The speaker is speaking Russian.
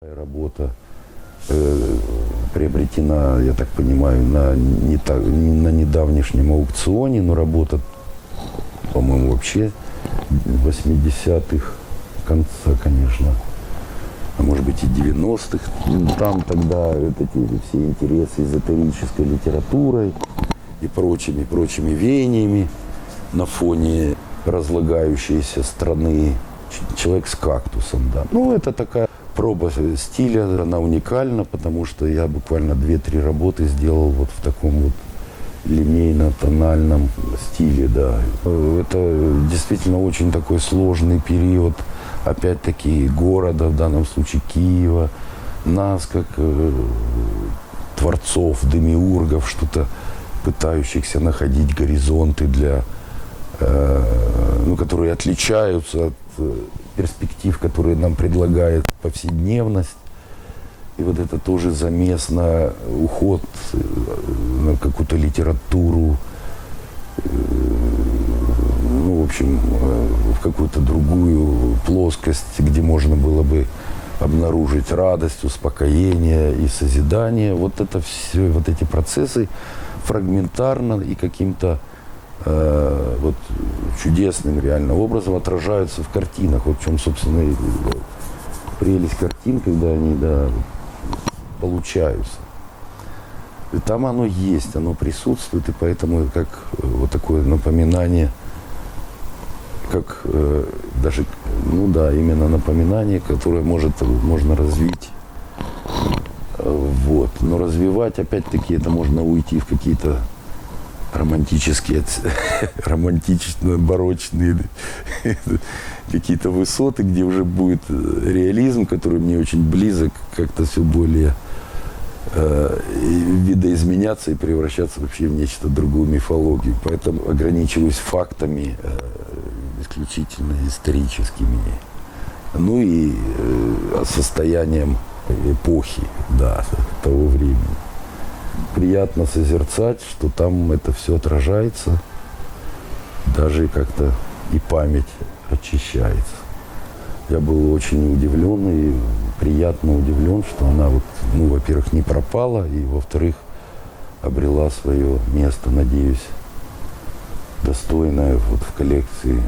Работа э, приобретена, я так понимаю, на, не та- не на недавнешнем аукционе, но работа, по-моему, вообще 80-х конца, конечно, а может быть и 90-х. Ну, Там тогда вот эти все интересы эзотерической литературой и прочими, прочими веяниями на фоне разлагающейся страны человек с кактусом, да. Ну, это такая проба стиля, она уникальна, потому что я буквально 2-3 работы сделал вот в таком вот линейно-тональном стиле, да. Это действительно очень такой сложный период, опять-таки, города, в данном случае Киева, нас, как э, творцов, демиургов, что-то пытающихся находить горизонты для э, ну, которые отличаются от э, перспектив, которые нам предлагает повседневность. И вот это тоже замес на уход э, на какую-то литературу, э, ну, в общем, э, в какую-то другую плоскость, где можно было бы обнаружить радость, успокоение и созидание. Вот это все, вот эти процессы фрагментарно и каким-то э, вот чудесным реально образом отражаются в картинах. Вот в чем, собственно, и, э, прелесть картин, когда они да, получаются. И там оно есть, оно присутствует, и поэтому как э, вот такое напоминание, как э, даже, ну да, именно напоминание, которое может, можно развить. Э, Вот. Но развивать, опять-таки, это можно уйти в какие-то романтические, романтичные, барочные какие-то высоты, где уже будет э, реализм, который мне очень близок, как-то все более э, видоизменяться и превращаться вообще в нечто другую мифологию. Поэтому ограничиваюсь фактами э, исключительно историческими. Ну и э, состоянием эпохи, да, того времени. Приятно созерцать, что там это все отражается, даже как-то и память очищается. Я был очень удивлен и приятно удивлен, что она вот, ну, во-первых, не пропала, и, во-вторых, обрела свое место, надеюсь, достойное вот в коллекции